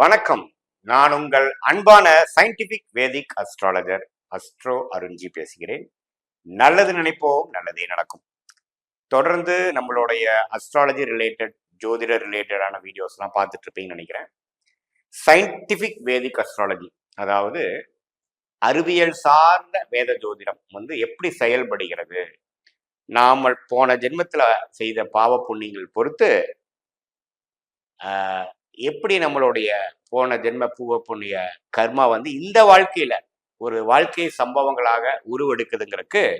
வணக்கம். நான் உங்கள் அன்பான scientific Vedic astrologer astro Arunji பேசுகிறேன். நல்லது நினைப்போம் நல்லதே நடக்கும். தொடர்ந்து நம்மளுடைய அஸ்ட்ராலஜி ரிலேட்டட் ஜோதிட ரிலேட்டடான வீடியோஸ்லாம் பார்த்துட்டு இருப்பீங்கன்னு நினைக்கிறேன். சயின்டிபிக் வேதிக் அஸ்ட்ராலஜி அதாவது அறிவியல் சார்ந்த வேத ஜோதிடம் வந்து எப்படி செயல்படுகிறது? நாம் போன ஜென்மத்தில் செய்த பாவ புண்ணியங்கள் பொறுத்து எப்படி நம்மளுடைய போன ஜென்ம பூவ புண்ணிய கர்மா வந்து இந்த வாழ்க்கையில ஒரு வாழ்க்கை சம்பவங்களாக உருவெடுக்குதுங்கிறதுக்கு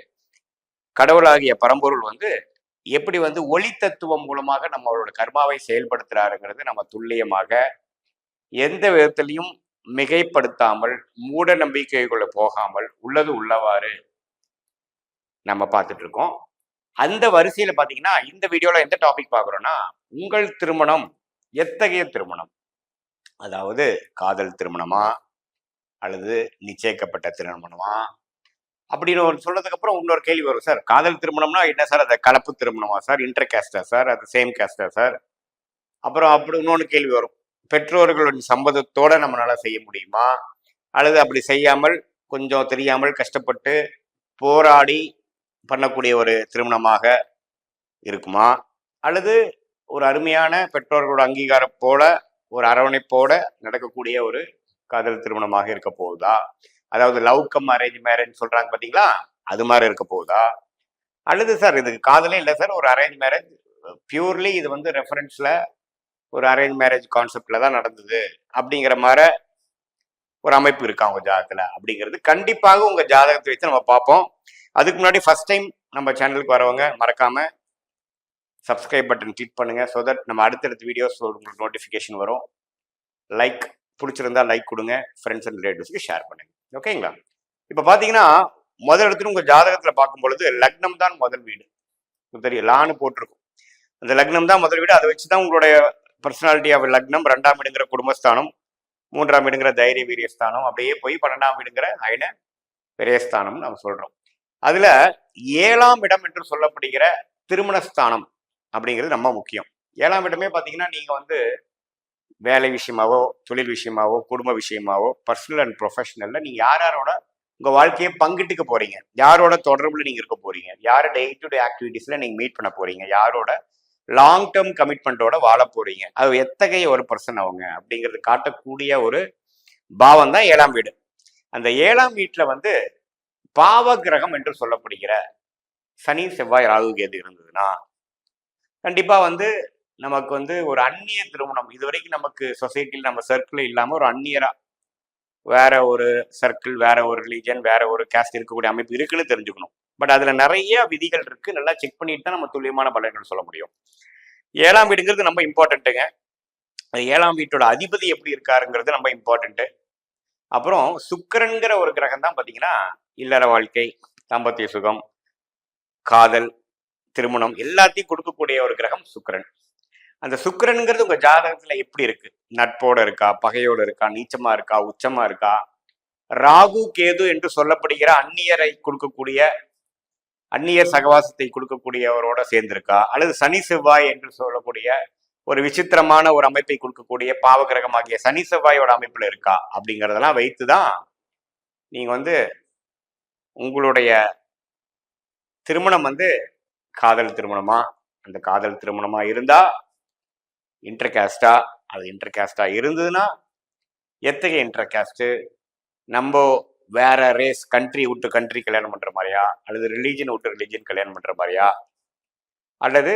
கடவுளாகிய பரம்பொருள் வந்து எப்படி வந்து ஒளி தத்துவம் மூலமாக நம்மளோட கர்மாவை செயல்படுத்துறாருங்கிறது நம்ம துல்லியமாக எந்த விதத்திலையும் மிகைப்படுத்தாமல் மூட நம்பிக்கைக்குள்ள போகாமல் உள்ளது உள்ளவாறு நம்ம பார்த்துட்டு இருக்கோம். அந்த வரிசையில பாத்தீங்கன்னா இந்த வீடியோல எந்த டாபிக் பாக்குறோம்னா உங்கள் திருமணம் எத்தகைய திருமணம்? அதாவது காதல் திருமணமா? அல்லது நிச்சயிக்கப்பட்ட திருமணமா? அப்படின்னு ஒரு சொன்னதுக்கு அப்புறம் இன்னொரு கேள்வி வரும். சார் காதல் திருமணம்னா என்ன சார்? அது கலப்பு திருமணமா சார்? இன்டர் கேஸ்டா சார்? அது சேம் கேஸ்டா சார்? அப்புறம் அப்படி இன்னொன்று கேள்வி வரும். பெற்றோர்களின் சம்மதத்தோட நம்மளால செய்ய முடியுமா? அல்லது அப்படி செய்யாமல் கொஞ்சம் தெரியாமல் கஷ்டப்பட்டு போராடி பண்ணக்கூடிய ஒரு திருமணமாக இருக்குமா? அல்லது ஒரு அருமையான பெற்றோர்களோட அங்கீகாரம் போல ஒரு அரவணைப்போட நடக்கக்கூடிய ஒரு காதல் திருமணமாக இருக்க போகுதா? அதாவது லவ் கம் அரேஞ்ச் மேரேஜ் சொல்றாங்க பாத்தீங்களா? அது மாதிரி இருக்க போகுதா? அல்லது சார் இதுக்கு காதலே இல்லை சார் ஒரு அரேஞ்ச் மேரேஜ் பியூர்லி இது வந்து ரெஃபரன்ஸ்ல ஒரு அரேஞ்ச் மேரேஜ் கான்செப்ட்ல தான் நடந்தது அப்படிங்கிற மாதிரி ஒரு அமைப்பு இருக்கா உங்க ஜாதகத்துல? அப்படிங்கிறது கண்டிப்பாக உங்க ஜாதகத்தை வச்சு நம்ம பார்ப்போம். அதுக்கு முன்னாடி ஃபர்ஸ்ட் டைம் நம்ம சேனலுக்கு வரவங்க மறக்காம சப்ஸ்கிரைப் பட்டன் கிளிக் பண்ணுங்க. ஸோ தட் நம்ம அடுத்தடுத்த வீடியோஸ் உங்களுக்கு நோட்டிஃபிகேஷன் வரும். லைக் பிடிச்சிருந்தா லைக் கொடுங்க. ஃப்ரெண்ட்ஸ் அண்ட் ரிலேட்டிவ்ஸ்க்கு ஷேர் பண்ணுங்க. ஓகேங்களா இப்போ பார்த்தீங்கன்னா முதல் இடத்துல உங்கள் ஜாதகத்தில் பார்க்கும் பொழுது லக்னம் தான் முதல் வீடு. உங்களுக்கு தெரியும் லான்னு போட்டிருக்கும். அந்த லக்னம் தான் முதல் வீடு. அதை வச்சு தான் உங்களுடைய பர்சனாலிட்டி ஆஃப் லக்னம் ரெண்டாம் வீடுங்கிற குடும்பஸ்தானம் மூன்றாம் வீடுங்கிற தைரிய வீரியஸ்தானம் அப்படியே போய் பன்னெண்டாம் வீடுங்கிற அயன விரயஸ்தானம் நம்ம சொல்கிறோம் அதில் ஏழாம் இடம் என்று சொல்லப்படுகிற திருமணஸ்தானம் அப்படிங்கிறது ரொம்ப முக்கியம். ஏழாம் இடமே பார்த்தீங்கன்னா நீங்க வந்து வேலை விஷயமாவோ தொழில் விஷயமாவோ குடும்ப விஷயமாவோ பர்சனல் அண்ட் ப்ரொஃபஷனல்ல நீங்க யார் யாரோட உங்க வாழ்க்கையை பங்கிட்டுக்க போறீங்க? யாரோட தொடர்புல நீங்க இருக்க போறீங்க? யார டே டு டே ஆக்டிவிட்டீஸ்ல நீங்க மீட் பண்ண போறீங்க? யாரோட லாங் டேர்ம் கமிட்மெண்ட்டோட வாழ போறீங்க? அது எத்தகைய ஒரு பர்சன் அவங்க? அப்படிங்கிறது காட்டக்கூடிய ஒரு பாவம் தான் ஏழாம் வீடு. அந்த ஏழாம் வீட்டுல வந்து பாவ கிரகம் என்று சொல்லப்படுகிற சனி செவ்வாய் ராகு கேது இருந்ததுன்னா கண்டிப்பா வந்து நமக்கு வந்து ஒரு அந்நிய திருமணம். இது வரைக்கும் நமக்கு சொசைட்டியில் நம்ம சர்க்கிள் இல்லாமல் ஒரு அந்நியரா வேற ஒரு சர்க்கிள் வேற ஒரு ரிலீஜன் வேற ஒரு கேஸ்ட் இருக்கக்கூடிய அமைப்பு இருக்குன்னு தெரிஞ்சுக்கணும். பட் அதுல நிறைய விதிகள் இருக்கு. நல்லா செக் பண்ணிட்டு தான் நம்ம துல்லியமான பலன்கள் சொல்ல முடியும். ஏழாம் வீடுங்கிறது ரொம்ப இம்பார்ட்டண்ட்டுங்க ஏழாம் வீட்டோட அதிபதி எப்படி இருக்காருங்கிறது ரொம்ப இம்பார்ட்டன்ட்டு. அப்புறம் சுக்கரன்கிற ஒரு கிரகம் தான் பார்த்தீங்கன்னா இல்லற வாழ்க்கை தாம்பத்திய சுகம் காதல் திருமணம் எல்லாத்தையும் கொடுக்கக்கூடிய ஒரு கிரகம் சுக்கிரன். அந்த சுக்கிரன்ங்கிறது உங்க ஜாதகத்துல எப்படி இருக்கு? நட்போட இருக்கா? பகையோட இருக்கா? நீச்சமா இருக்கா? உச்சமா இருக்கா? ராகு கேது என்று சொல்லப்படுகிற அந்நியரை கொடுக்கக்கூடிய அந்நியர் சகவாசத்தை கொடுக்கக்கூடியவரோட சேர்ந்திருக்கா? அல்லது சனி செவ்வாய் என்று சொல்லக்கூடிய ஒரு விசித்திரமான ஒரு அமைப்பை கொடுக்கக்கூடிய பாவகிரகமாகிய சனி செவ்வாயோட அமைப்புல இருக்கா? அப்படிங்கறதெல்லாம் வைத்துதான் நீங்க வந்து உங்களுடைய திருமணம் வந்து காதல் திருமணமா? அந்த காதல் திருமணமா இருந்தா இன்டர்கேஸ்டா அது இன்டர்கேஸ்டா இருந்ததுன்னா எத்தகைய இன்டர்கேஸ்ட் நம்ம வேற ரேஸ் கண்ட்ரி விட்டு கண்ட்ரி கல்யாணம் பண்ற மாதிரியா? அல்லது ரிலீஜன் விட்டு ரிலீஜன் கல்யாணம் பண்ற மாதிரியா? அல்லது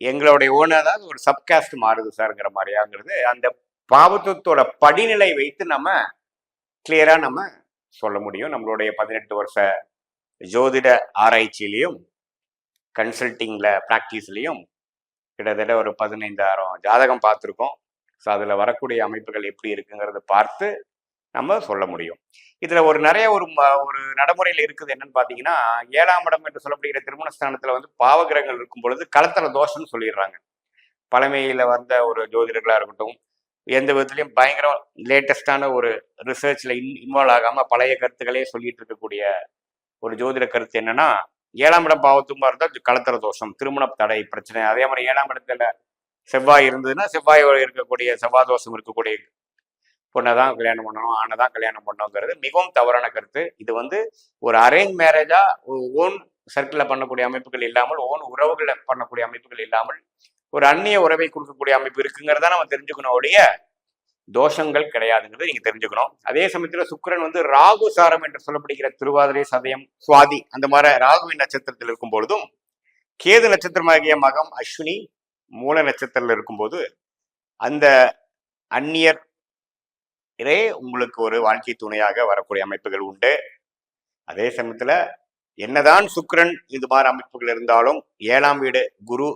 எங்களுடைய ஓனர் அதாவது ஒரு சப்காஸ்ட் மாறுது சார்ங்கிற மாதிரியாங்கிறது அந்த பாவத்துவத்தோட படிநிலை வைத்து நம்ம கிளியரா நம்ம சொல்ல முடியும். நம்மளுடைய பதினெட்டு வருஷ ஜோதிட ஆராய்ச்சியிலையும் கன்சல்ட்டிங்கில் ப்ராக்டிஸ்லேயும் கிட்டத்தட்ட ஒரு பதினைந்தாயிரம் ஜாதகம் பார்த்துருக்கோம். ஸோ அதில் வரக்கூடிய அமைப்புகள் எப்படி இருக்குங்கிறத பார்த்து நம்ம சொல்ல முடியும். இதில் ஒரு நிறைய ஒரு ம- ஒரு நடைமுறையில் இருக்குது என்னன்னு பார்த்தீங்கன்னா ஏழாம் இடம் என்று சொல்லப்படுகிற திருமணஸ்தானத்தில் வந்து பாவகிரகங்கள் இருக்கும் பொழுது கலத்தர தோஷம்னு சொல்லிடுறாங்க. பழமையில் வந்த ஒரு ஜோதிடர்களாக இருக்கட்டும் எந்த விதத்துலையும் பயங்கர லேட்டஸ்டான ஒரு ரிசர்ச்சில் இன் இன்வால்வ் ஆகாமல் பழைய கருத்துக்களே சொல்லிட்டு இருக்கக்கூடிய ஒரு ஜோதிட கருத்து என்னன்னா ஏழாம் இடம் பாவத்துமா இருந்தால் கலத்தர தோஷம் திருமண தடை பிரச்சனை. அதே மாதிரி ஏழாம் இடத்துல செவ்வாய் இருந்ததுன்னா செவ்வாய் இருக்கக்கூடிய செவ்வாய் தோஷம் இருக்கக்கூடிய பொண்ணை தான் கல்யாணம் பண்ணணும் ஆணை தான் கல்யாணம் பண்ணணுங்கிறது மிகவும் தவறான கருத்து. இது வந்து ஒரு அரேஞ்ச் மேரேஜா ஓன் சர்க்கிளில் பண்ணக்கூடிய அமைப்புகள் இல்லாமல் ஓன் உறவுகளை பண்ணக்கூடிய அமைப்புகள் இல்லாமல் ஒரு அந்நிய உறவை கொடுக்கக்கூடிய அமைப்பு இருக்குங்கிறத நம்ம தெரிஞ்சுக்கணும் ஒழிய தோஷங்கள் கிடையாதுங்கிறது நீங்க தெரிஞ்சுக்கணும். அதே சமயத்துல சுக்கிரன் வந்து ராகு சாரம் என்று சொல்லப்படுகிற திருவாதிரை சதயம் சுவாதி அந்த மாதிரி ராகுவின் நட்சத்திரத்தில் இருக்கும் பொழுதும் கேது நட்சத்திரமாகிய மகம் அஸ்வினி மூல நட்சத்திரத்தில் இருக்கும்போது அந்த அந்நியர் இதே உங்களுக்கு ஒரு வாழ்க்கை துணையாக வரக்கூடிய அமைப்புகள் உண்டு. அதே சமயத்துல என்னதான் சுக்கரன் இது மாதிரி அமைப்புகள் இருந்தாலும் ஏழாம் வீடு குரு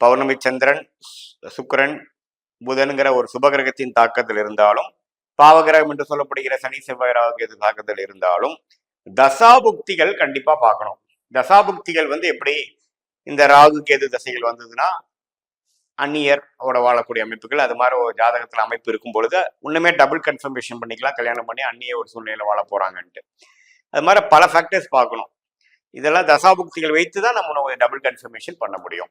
பௌர்ணமி சந்திரன் சுக்கரன் சுக்கிரன் புதனுங்கிற ஒரு சுபகிரகத்தின் தாக்கத்தில் இருந்தாலும் பாவகிரகம் என்று சொல்லப்படுகிற சனி செவ்வாய் ராகு தாக்கத்தில் இருந்தாலும் தசாபுக்திகள் கண்டிப்பா பார்க்கணும். தசாபுக்திகள் வந்து எப்படி? இந்த ராகு கேது தசைகள் வந்ததுன்னா அந்நியர் அவட வாழக்கூடிய அமைப்புகள் அது மாதிரி ஒரு ஜாதகத்துல அமைப்பு இருக்கும் பொழுது இன்னுமே டபுள் கன்ஃபர்மேஷன் பண்ணிக்கலாம். கல்யாணம் பண்ணி அந்நிய ஒரு சூழ்நிலையில வாழ போறாங்கன்ட்டு. அது மாதிரி பல ஃபேக்டர்ஸ் பார்க்கணும். இதெல்லாம் தசாபுக்திகள் வைத்து தான் நம்ம டபுள் கன்ஃபர்மேஷன் பண்ண முடியும்.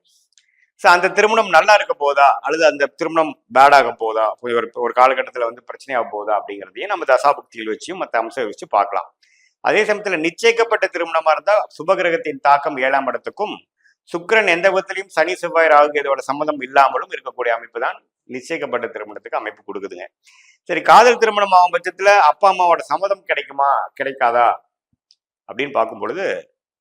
ஸோ அந்த திருமணம் நல்லா இருக்க போதா? அல்லது அந்த திருமணம் பேடாக போதா? போய் ஒரு ஒரு காலகட்டத்தில் வந்து பிரச்சனையாக போதா? அப்படிங்கிறதையும் நம்ம தசாபக்தியில் வச்சும் மற்ற அம்சம் வச்சு பார்க்கலாம். அதே சமயத்தில் நிச்சயிக்கப்பட்ட திருமணமா இருந்தால் சுபகிரகத்தின் தாக்கம் ஏழாம் இடத்துக்கும் சுக்கிரன் எந்த விதத்திலையும் சனி செவ்வாய் ராகு இதோட சம்மதம் இல்லாமலும் இருக்கக்கூடிய அமைப்பு தான் நிச்சயிக்கப்பட்ட திருமணத்துக்கு அமைப்பு கொடுக்குதுங்க. சரி காதல் திருமணம் ஆகும் பட்சத்துல அப்பா அம்மாவோட சம்மதம் கிடைக்குமா? கிடைக்காதா? அப்படின்னு பார்க்கும் பொழுது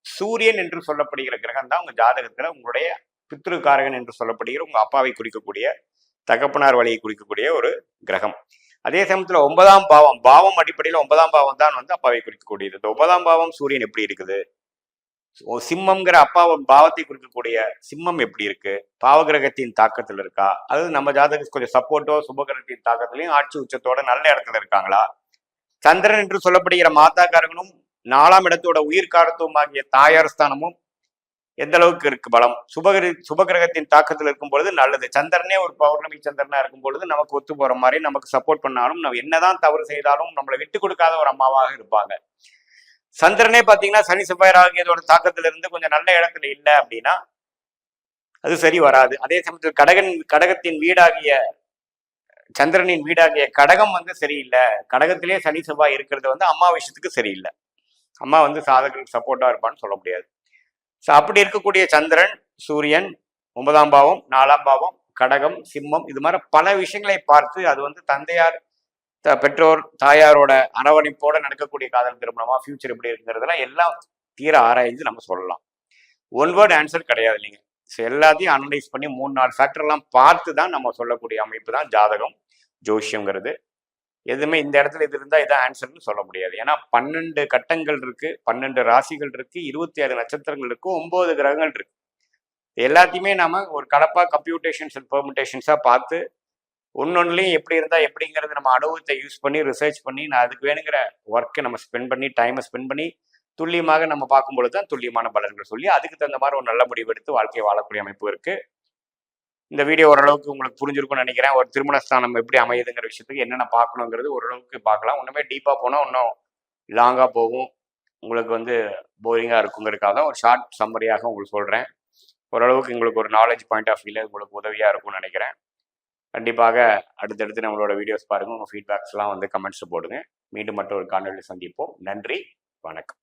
சூரியன் என்று சொல்லப்படுகிற கிரகம் தான் உங்க ஜாதகத்துல உங்களுடைய பித்ருக்காரகன் என்று சொல்லப்படுகிற உங்க அப்பாவை குறிக்கக்கூடிய தகப்பனார் வழியை குறிக்கக்கூடிய ஒரு கிரகம். அதே சமயத்துல ஒன்பதாம் பாவம் பாவம் அடிப்படையில் ஒன்பதாம் பாவம் தான் வந்து அப்பாவை குறிக்கக்கூடியது. இந்த ஒன்பதாம் பாவம் சூரியன் எப்படி இருக்குது? சிம்மம்ங்கிற அப்பாவின் பாவத்தை குறிக்கக்கூடிய சிம்மம் எப்படி இருக்கு? பாவகிரகத்தின் தாக்கத்தில் இருக்கா? அது நம்ம ஜாதகம் கொஞ்சம் சப்போர்ட்டோ சுபகிரகத்தின் தாக்கத்திலையும் ஆட்சி உச்சத்தோட நல்ல இடத்துல இருக்காங்களா? சந்திரன் என்று சொல்லப்படுகிற மாதாகாரகனும் நாலாம் இடத்தோட உயிர்காரத்துவம் ஆகிய தாயார் ஸ்தானமும் எந்த அளவுக்கு இருக்கு பலம்? சுபகிர சுபகிரகத்தின் தாக்கத்தில் இருக்கும் பொழுது நல்லது. சந்திரனே ஒரு பௌர்ணமி சந்திரனா இருக்கும் பொழுது நமக்கு ஒத்து போற மாதிரி நமக்கு சப்போர்ட் பண்ணாலும் நம்ம என்னதான் தவறு செய்தாலும் நம்மளை விட்டு கொடுக்காத ஒரு அம்மாவாக இருப்பாங்க. சந்திரனே பாத்தீங்கன்னா சனி செவ்வாய் ராகியதோட தாக்கத்துல இருந்து கொஞ்சம் நல்ல இடத்துல இல்லை அப்படின்னா அது சரி வராது. அதே சமயத்தில் கடகன் கடகத்தின் வீடாகிய சந்திரனின் வீடாகிய கடகம் வந்து சரியில்லை. கடகத்திலே சனி செவ்வாய் இருக்கிறது வந்து அம்மா விஷயத்துக்கு சரியில்லை. அம்மா வந்து சாதகர்களுக்கு சப்போர்ட்டா இருப்பான்னு சொல்ல முடியாது. ஸோ அப்படி இருக்கக்கூடிய சந்திரன் சூரியன் ஒன்பதாம் பாவம் நாலாம் பாவம் கடகம் சிம்மம் இது மாதிரி பல விஷயங்களை பார்த்து அது வந்து தந்தையார் த- பெற்றோர் தாயாரோட அரவணைப்போட நடக்கக்கூடிய காதல் திருமணமா ஃபியூச்சர் எப்படி இருக்குங்கிறதெல்லாம் எல்லாம் தீர ஆராய்ந்து நம்ம சொல்லலாம். ஒன் வேர்ட் ஆன்சர் கிடையாது இல்லைங்க. ஸோ எல்லாத்தையும் அனலைஸ் பண்ணி மூணு நாலு ஃபேக்டர்லாம் பார்த்து தான் நம்ம சொல்லக்கூடிய அமைப்பு தான் ஜாதகம் ஜோஷியங்கிறது எதுவுமே இந்த இடத்துல இது இருந்தால் இதான் ஆன்சர்னு சொல்ல முடியாது. ஏன்னா பன்னெண்டு கட்டங்கள் இருக்கு பன்னெண்டு ராசிகள் இருக்கு இருபத்தி ஆறு நட்சத்திரங்கள் இருக்கு ஒன்பது கிரகங்கள் இருக்கு. எல்லாத்தையுமே நாம ஒரு கலப்பா கம்ப்யூட்டேஷன்ஸ் அண்ட் பெர்முட்டேஷன்ஸாக பார்த்து ஒன்னொன்னுலையும் எப்படி இருந்தால் எப்படிங்கிறது நம்ம அனுபவத்தை யூஸ் பண்ணி ரிசர்ச் பண்ணி நான் அதுக்கு வேணுங்கிற ஒர்க்கை நம்ம ஸ்பெண்ட் பண்ணி டைமை ஸ்பெண்ட் பண்ணி துல்லியமாக நம்ம பார்க்கும்பொழுது தான் துல்லியமான பலன்கள் சொல்லி அதுக்கு தகுந்த மாதிரி ஒரு நல்ல முடிவு எடுத்து வாழ்க்கையை வாழக்கூடிய அமைப்பு இருக்குது இந்த வீடியோ ஓரளவுக்கு உங்களுக்கு புரிஞ்சிருக்கும்னு நினைக்கிறேன். ஒரு திருமண ஸ்தானம் எப்படி அமையுதுங்கிற விஷயத்துக்கு என்னென்ன பார்க்கணுங்கிறது ஓரளவுக்கு பார்க்கலாம். இன்னுமே டீப்பாக போனால் இன்னும் லாங்காக போகும். உங்களுக்கு வந்து போரிங்காக இருக்குங்கிறதுக்காக தான் ஒரு ஷார்ட் சம்மரியாக உங்களுக்கு சொல்கிறேன் ஓரளவுக்கு உங்களுக்கு ஒரு நாலேஜ் பாயிண்ட் ஆஃப் வியூவில் உங்களுக்கு உதவியாக இருக்கும்னு நினைக்கிறேன். கண்டிப்பாக அடுத்தடுத்து நம்மளோட வீடியோஸ் பாருங்கள் உங்கள் ஃபீட்பேக்ஸ்லாம் வந்து கமெண்ட்ஸில் போடுங்க. மீண்டும் மட்டும் ஒரு காணொலி சந்திப்போம். நன்றி. வணக்கம்.